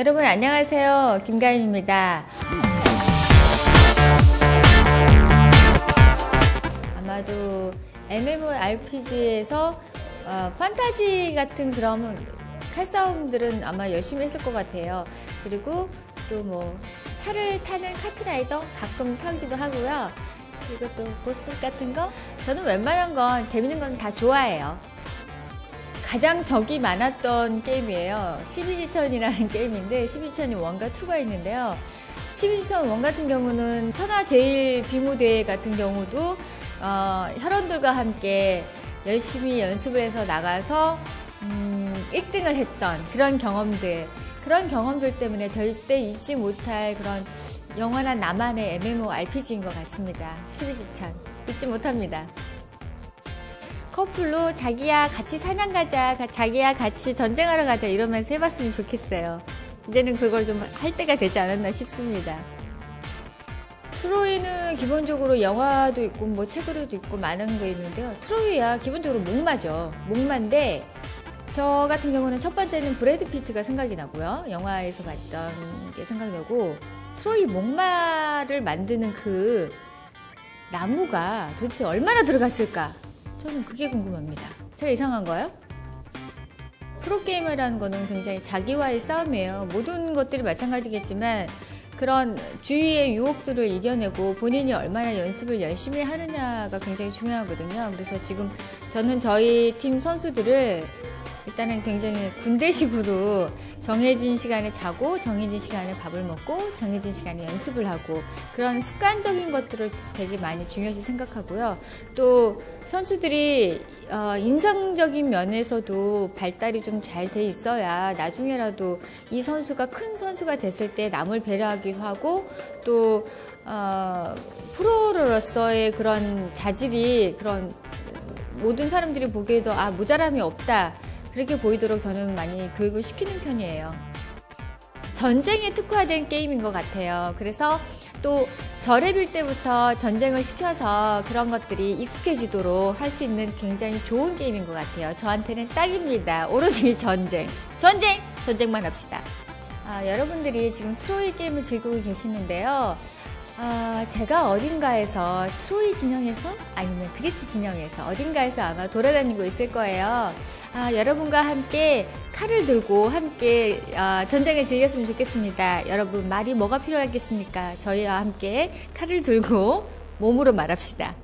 여러분 안녕하세요. 김가인입니다. 아마도 MMORPG에서 어, 판타지 같은 그런 칼싸움들은 아마 열심히 했을 것 같아요. 그리고 또 뭐 차를 타는 카트라이더 가끔 타기도 하고요. 그리고 또 고스톱 같은 거 저는 웬만한 건 재밌는 건 다 좋아해요. 가장 적이 많았던 게임이에요. 12지천이라는 게임인데 12지천이 1과 2가 있는데요. 12지천 1 같은 경우는 천하 제일 비무대 같은 경우도 어, 혈원들과 함께 열심히 연습을 해서 나가서 음, 1등을 했던 그런 경험들 그런 경험들 때문에 절대 잊지 못할 그런 영원한 나만의 MMORPG인 것 같습니다. 12지천 잊지 못합니다. 커플로 자기야 같이 사냥 가자, 자기야 같이 전쟁하러 가자 이러면서 해봤으면 좋겠어요. 이제는 그걸 좀 할 때가 되지 않았나 싶습니다. 트로이는 기본적으로 영화도 있고 뭐 책으로도 있고 많은 게 있는데요. 트로이야 기본적으로 목마죠. 목마인데 저 같은 경우는 첫 번째는 브래드 피트가 생각이 나고요. 영화에서 봤던 게 생각나고 트로이 목마를 만드는 그 나무가 도대체 얼마나 들어갔을까? 저는 그게 궁금합니다. 제가 이상한 거요? 프로게이머라는 거는 굉장히 자기와의 싸움이에요. 모든 것들이 마찬가지겠지만 그런 주위의 유혹들을 이겨내고 본인이 얼마나 연습을 열심히 하느냐가 굉장히 중요하거든요. 그래서 지금 저는 저희 팀 선수들을 일단은 굉장히 군대식으로 정해진 시간에 자고 정해진 시간에 밥을 먹고 정해진 시간에 연습을 하고 그런 습관적인 것들을 되게 많이 중요시 생각하고요. 또 선수들이 어, 인상적인 면에서도 발달이 좀 잘 돼 있어야 나중에라도 이 선수가 큰 선수가 됐을 때 남을 배려하기도 하고 또 어, 프로로서의 그런 자질이 그런 모든 사람들이 보기에도 아 모자람이 없다. 그렇게 보이도록 저는 많이 교육을 시키는 편이에요. 전쟁에 특화된 게임인 것 같아요. 그래서 또 저랩일 때부터 전쟁을 시켜서 그런 것들이 익숙해지도록 할 수 있는 굉장히 좋은 게임인 것 같아요. 저한테는 딱입니다. 오로지 전쟁. 전쟁! 전쟁만 합시다. 아, 여러분들이 지금 트로이 게임을 즐기고 계시는데요. 아, 제가 어딘가에서 트로이 진영에서 아니면 그리스 진영에서 어딘가에서 아마 돌아다니고 있을 거예요. 아, 여러분과 함께 칼을 들고 함께 아, 전쟁을 즐겼으면 좋겠습니다. 여러분 말이 뭐가 필요하겠습니까? 저희와 함께 칼을 들고 몸으로 말합시다.